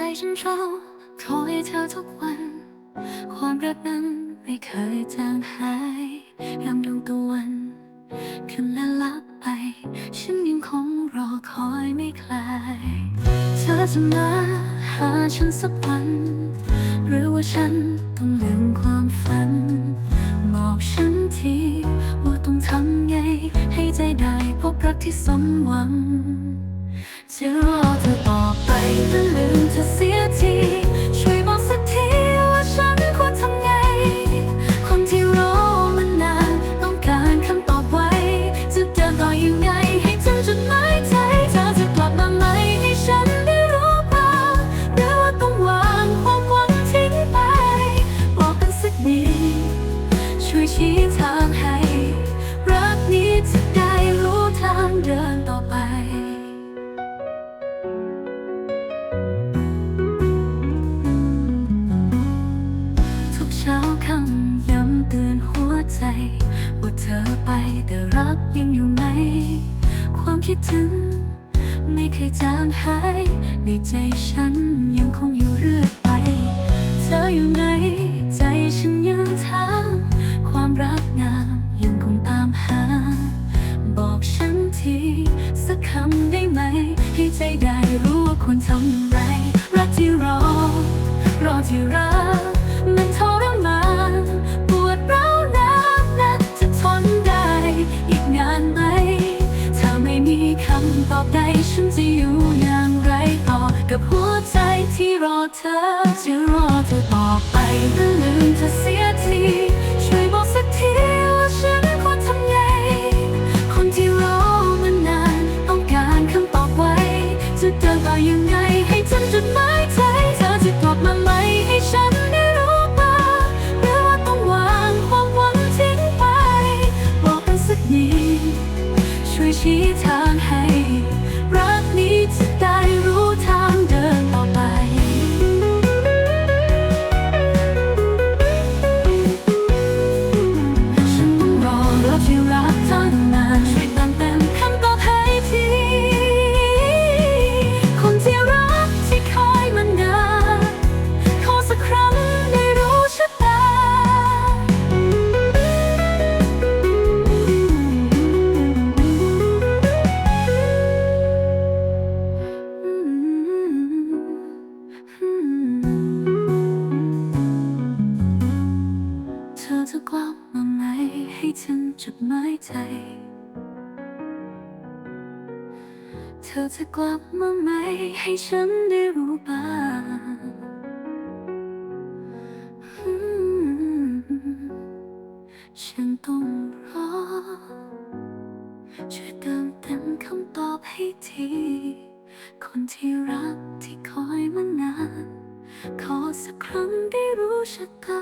ใจฉันเฝ้าคอยเธอทุกวัน ความรักนั้นไม่เคยจางหายยามดวงตะวันขึ้นและลับไป ฉันยังคงรอคอยไม่คลาย เธอจะมาหาฉันสักวัน หรือว่าฉันต้องลืมความฝันบอกฉันทีว่าต้องทำไง ให้ใจได้พบรักที่สมหวัง จะรอเธอต่อไปหรือลืมเธอเสียที ช่วยบอกสักทีว่าฉันควรทำไง คนที่รอมานานต้องการคำตอบไว้ จะเดินต่อยังไงให้ถึงจุดหมายใจเธอจะกลับมาไหมให้ฉันได้รู้บ้างหรือว่าต้องวางความหวังทิ้งไป บอกกันสักนิดช่วยชี้ทาง แต่รักยังอยู่ไหม ความคิดถึง ไม่เคยจางหายในใจฉันยังคงอยู่เรื่อย จะอยู่อย่างไรต่อ กับหัวใจที่รอเธอ จะรอเธอต่อไปหรือลืมเธอเสียที ช่วยบอกสักทีว่าฉันควรทำไง คนที่รอมานานต้องการคำตอบไว้ จะเดินต่อยังไงให้ถึงจุดหมายใจ เธอจะกลับมาไหมให้ฉันได้รู้บ้างหรือว่าต้องวางความหวังทิ้งไป บอกกันสักนิดช่วยชี้ทางให้รัก ดหมายใจ เธอจะกลับมาไหมให้ฉันได้รู้บ้างฉันต้องรอช่วยเติมเต็มคำตอบให้ที คนที่รักที่คอยมานาน ขอสักครั้งได้รู้ชะตา